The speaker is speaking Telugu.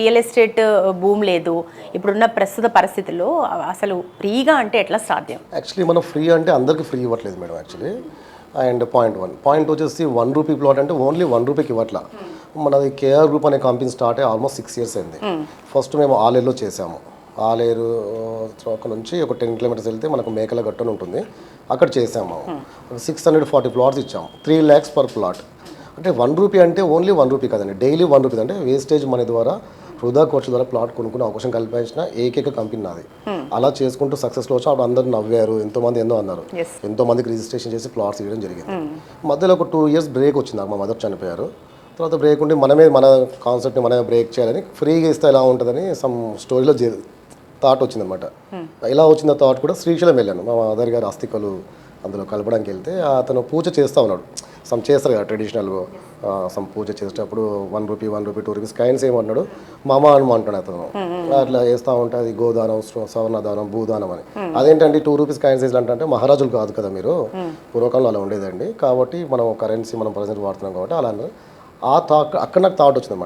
రియల్ ఎస్టేట్ భూమి లేదు. ఇప్పుడున్న ప్రస్తుత పరిస్థితుల్లో అసలు ఫ్రీగా అంటే ఎట్లా సాధ్యం? యాక్చువల్లీ మనం ఫ్రీ అంటే అందరికీ ఫ్రీ ఇవ్వట్లేదు madam actually and point one. Point వచ్చేసి వన్ రూపీ ప్లాట్ అంటే ఓన్లీ వన్ రూపీకి ఇవ్వట్లా. మనది కేఆర్ గ్రూప్ అనే కంపెనీ స్టార్ట్ అయ్యి ఆల్మోస్ట్ సిక్స్ ఇయర్స్ అయింది. ఫస్ట్ మేము ఆలేరులో చేసాము ఆలేరు ఒక నుంచి ఒక టెన్ కిలోమీటర్స్ వెళ్తే మనకు మేకల గట్టు అని ఉంటుంది. అక్కడ చేసాము సిక్స్ హండ్రెడ్ ఫార్టీ ప్లాట్స్ ఇచ్చాము. త్రీ ల్యాక్స్ పర్ ప్లాట్ అంటే వన్ రూపీ అంటే ఓన్లీ వన్ రూపీ కదండి. డైలీ వన్ రూపీ అంటే వేస్టేజ్ మనీ ద్వారా వృధా ఖర్చు ద్వారా ప్లాట్ కొనుక్కునే అవకాశం కల్పించిన ఏకైక కంపెనీ నాది. అలా చేసుకుంటూ సక్సెస్లో వచ్చి అప్పుడు అందరూ నవ్వారు ఎంతో మంది ఎన్నో అన్నారు. ఎంతో మందికి రిజిస్ట్రేషన్ చేసి ప్లాట్స్ ఇవ్వడం జరిగింది. మధ్యలో ఒక టూ ఇయర్స్ బ్రేక్ వచ్చింది మా మదర్ చనిపోయారు. తర్వాత బ్రేక్ ఉండి మనమే మన కాన్సెప్ట్ని మనమే బ్రేక్ చేయాలని ఫ్రీగా ఇస్తే ఎలా ఉంటుందని సమ్ స్టోరీలో థాట్ వచ్చిందనమాట ఇలా వచ్చిన థాట్ కూడా శ్రీశైలం వెళ్ళాను. మా మదర్ గారి అస్థికలు అందులో కలపడానికి వెళ్తే అతను పూజ చేస్తూ ఉన్నాడు. సమ్ చేస్తారు కదా ట్రెడిషనల్ సమ్ పూజ చేసేటప్పుడు one rupee one rupee two rupees coins ఏమన్నాడు మామ అని అంటాడు అతను. అట్లా వేస్తూ ఉంటే అది గోదానం స్వ- సవర్ణదానం భూదానం అని. అదేంటంటే టూ రూపీస్ కాయిన్స్ అంటే మహారాజులు కాదు కదా మీరు. పూర్వకాలంలో అలా ఉండేదండి. కాబట్టి మనం కరెన్సీ మనం ప్రజెంట్ వాడుతున్నాం కాబట్టి అలా. ఆ థాట్ అక్కడ నాకు థాట్ వచ్చిందన్నమాట.